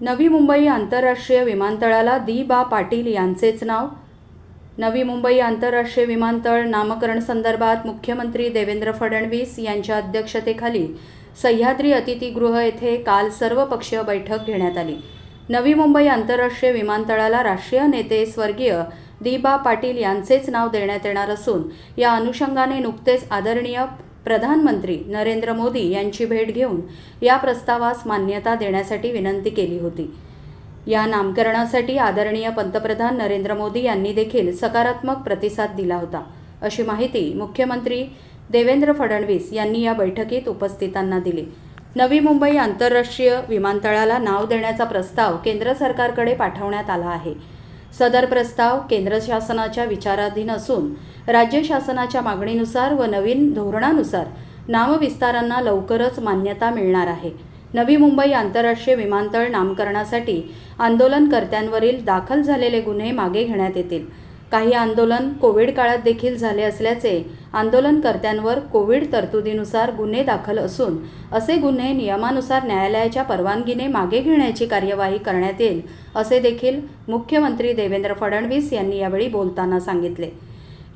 नवी मुंबई आंतरराष्ट्रीय विमानतळाला दी बा पाटील यांचेच नाव. नवी मुंबई आंतरराष्ट्रीय विमानतळ नामकरण संदर्भात मुख्यमंत्री देवेंद्र फडणवीस यांच्या अध्यक्षतेखाली सह्याद्री अतिथीगृह येथे काल सर्वपक्षीय बैठक घेण्यात आली. नवी मुंबई आंतरराष्ट्रीय विमानतळाला राष्ट्रीय नेते स्वर्गीय दिबा पाटील यांचेच नाव देण्यात येणार असून या अनुषंगाने नुकतेच आदरणीय प्रधानमंत्री नरेंद्र मोदी यांची भेट घेऊन या प्रस्तावास मान्यता देण्यासाठी विनंती केली होती. या नामकरणासाठी आदरणीय पंतप्रधान नरेंद्र मोदी यांनी देखील सकारात्मक प्रतिसाद दिला होता. अशी माहिती मुख्यमंत्री देवेंद्र फडणवीस यांनी या बैठकीत उपस्थितांना दिली. नवी मुंबई आंतरराष्ट्रीय विमानतळाला नाव देण्याचा प्रस्ताव केंद्र सरकारकडे पाठवण्यात आला आहे. सदर प्रस्ताव केंद्र शासनाच्या विचाराधीन असून राज्य शासनाच्या मागणीनुसार व नवीन धोरणानुसार नामविस्तारांना लवकरच मान्यता मिळणार आहे. नवी मुंबई आंतरराष्ट्रीय विमानतळ नामकरणासाठी आंदोलनकर्त्यांवरील दाखल झालेले गुन्हे मागे घेण्यात येतील. काही आंदोलन कोविड काळात देखील झाले असल्याचे आंदोलनकर्त्यांवर कोविड तरतुदीनुसार गुन्हे दाखल असून असे गुन्हे नियमानुसार न्यायालयाच्या परवानगीने मागे घेण्याची कार्यवाही करण्यात येईल असे देखील मुख्यमंत्री देवेंद्र फडणवीस यांनी यावेळी बोलताना सांगितले.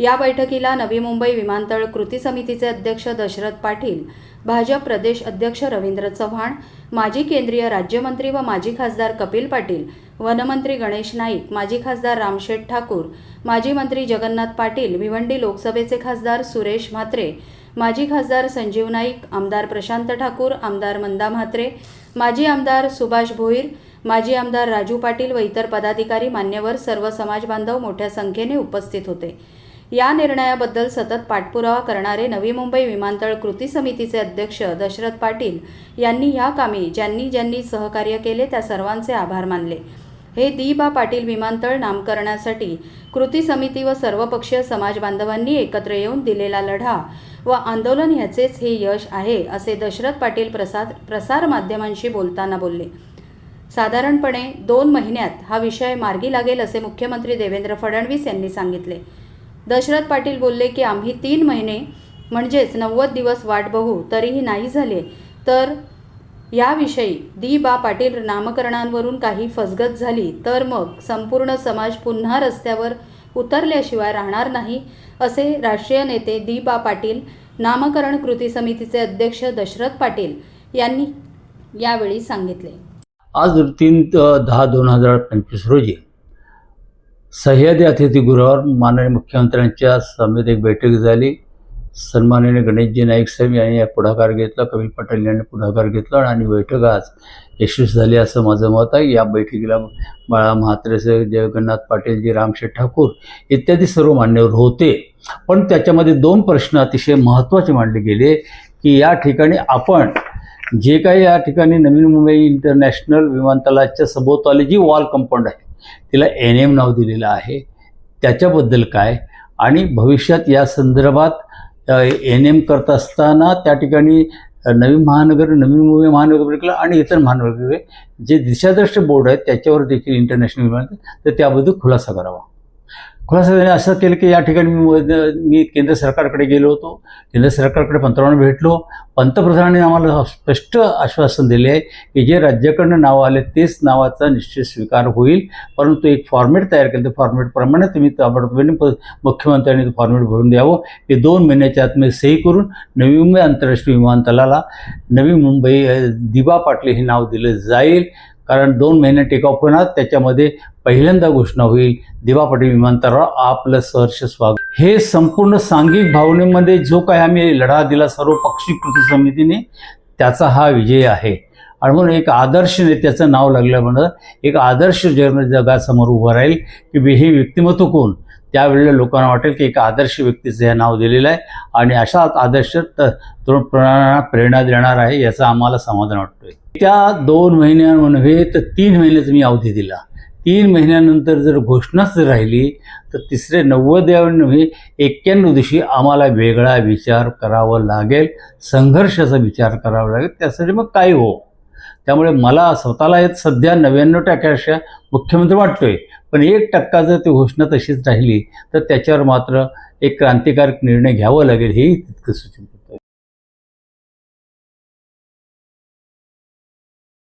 या बैठकीला नवी मुंबई विमानतळ कृती समितीचे अध्यक्ष दशरथ पाटील भाजप प्रदेश अध्यक्ष रवींद्र चव्हाण माजी केंद्रीय राज्यमंत्री व माजी खासदार कपिल पाटील वनमंत्री गणेश नाईक माजी खासदार रामशेठ ठाकूर माजी मंत्री जगन्नाथ पाटील भिवंडी लोकसभेचे खासदार सुरेश म्हात्रे माजी खासदार संजीव नाईक आमदार प्रशांत ठाकूर आमदार मंदा म्हात्रे माजी आमदार सुभाष भोईर माजी आमदार राजू पाटील व इतर पदाधिकारी मान्यवर सर्व समाज बांधव मोठ्या संख्येने उपस्थित होते. या निर्णयाबद्दल सतत पाठपुरावा करणारे नवी मुंबई विमानतळ कृती समितीचे अध्यक्ष दशरथ पाटील यांनी या कामी ज्यांनी ज्यांनी सहकार्य केले त्या सर्वांचे आभार मानले. हे दी बा पाटील विमानतळ नामकरणासाठी कृती समिती व सर्वपक्षीय समाज बांधवांनी एकत्र येऊन दिलेला लढा व आंदोलन ह्याचेच हे यश आहे असे दशरथ पाटील प्रसाद प्रसार माध्यमांशी बोलताना बोलले. साधारणपणे दोन महिन्यात हा विषय मार्गी लागेल असे मुख्यमंत्री देवेंद्र फडणवीस यांनी सांगितले. दशरथ पाटील बोलले की आम्ही तीन महिने म्हणजेच नव्वद दिवस वाट बघू तरीही नाही झाले तर याविषयी दी बा पाटील नामकरणांवरून काही फसगत झाली तर मग संपूर्ण समाज पुन्हा रस्त्यावर उतरल्याशिवाय राहणार नाही असे राष्ट्रीय नेते दी बा पाटील नामकरण कृती समितीचे अध्यक्ष दशरथ पाटील यांनी यावेळी सांगितले. आज तीन दहा दोन हजार पंचवीस रोजी सह्याद्री अतिथीगृहावर माननीय मुख्यमंत्र्यांच्या समेत एक बैठक झाली. सन्मानाने गणेशजी नाईक साहेब यांनी पुढाकार घेतला कपिल पटेल यांनी पुढाकार घेतला आणि बैठक आज यशस्वी झाली असं माझं मत आहे. या बैठकीला बाळा म्हात्रेचे जगन्नाथ पाटीलजी रामशेठ ठाकूर इत्यादी सर्व मान्यवर होते. पण त्याच्यामध्ये दोन प्रश्न अतिशय महत्त्वाचे मांडले गेले की या ठिकाणी आपण जे काही या ठिकाणी नवीन मुंबई इंटरनॅशनल विमानतळाच्या सभोवताली जी वॉल कंपाऊंड आहे तिला एन एम नाव दिलेलं आहे. त्याच्याबद्दल काय? आणि भविष्यात या संदर्भात एन एम करत असताना त्या ठिकाणी नवीन नवी महानगर नवीन मुंबई महानगरपालिका आणि इतर महानगरपालिका जे दिशादर्श बोर्ड आहेत त्याच्यावर देखील इंटरनॅशनल विमान तर त्याबद्दल खुलासा करावा. खुलासा त्याने असं केलं की या ठिकाणी मी मी केंद्र सरकारकडे गेलो होतो. केंद्र सरकारकडे पंतप्रधान भेटलो. पंतप्रधानांनी आम्हाला स्पष्ट आश्वासन दिले आहे की जे राज्याकडनं नाव आले तेच नावाचा निश्चित स्वीकार होईल. परंतु एक फॉर्मेट तयार केलं. त्या फॉर्मेटप्रमाणे तुम्ही ताबडतोबीने प मुख्यमंत्र्यांनी फॉर्मेट भरून द्यावं. ते दोन महिन्याच्या आत मी सही करून नवी मुंबई आंतरराष्ट्रीय विमानतळाला नवी मुंबई दिबा पाटले हे नाव दिलं जाईल. कारण दोन महिने टेक ऑफ होणार त्याच्यामध्ये पहिल्यांदा घोषणा होईल. दिवा पाटील विमानतळावर आपलं सहर्ष स्वागत. हे संपूर्ण सांघिक भावनेमध्ये जो काही आम्ही लढा दिला सर्व पक्षी कृती समितीने त्याचा हा विजय आहे. आणि म्हणून एक आदर्श नेत्याचं नाव लागल्यामुळं एक आदर्श जग जगासमोर उभं राहील की हे व्यक्तिमत्व कोण? त्यावेळेला लोकांना वाटेल की एक आदर्श व्यक्तीचं हे नाव दिलेलं आहे आणि अशा आदर्श त- तरुण प्रेरणा देणार आहे याचं आम्हाला समाधान वाटतोय. त्या दोन महिन्यां नव्हे तर तीन महिन्याचा मी अवधी दिला. तीन महिन्यानंतर जर घोषणाच राहिली तर तिसरे नव्वद्याव्या नव्हे एक्क्याण्णव दिवशी आम्हाला वेगळा विचार करावा लागेल संघर्षाचा विचार करावा लागेल त्यासाठी मग काय हो. त्यामुळे मला स्वतःला येत सध्या नव्याण्णव टक्क्यापेक्षा मुख्यमंत्री वाटतोय. पण एक टक्का जर ती घोषणा तशीच राहिली तर त्याच्यावर मात्र एक क्रांतिकारक निर्णय घ्यावा लागेल हेही तितकं सूचित.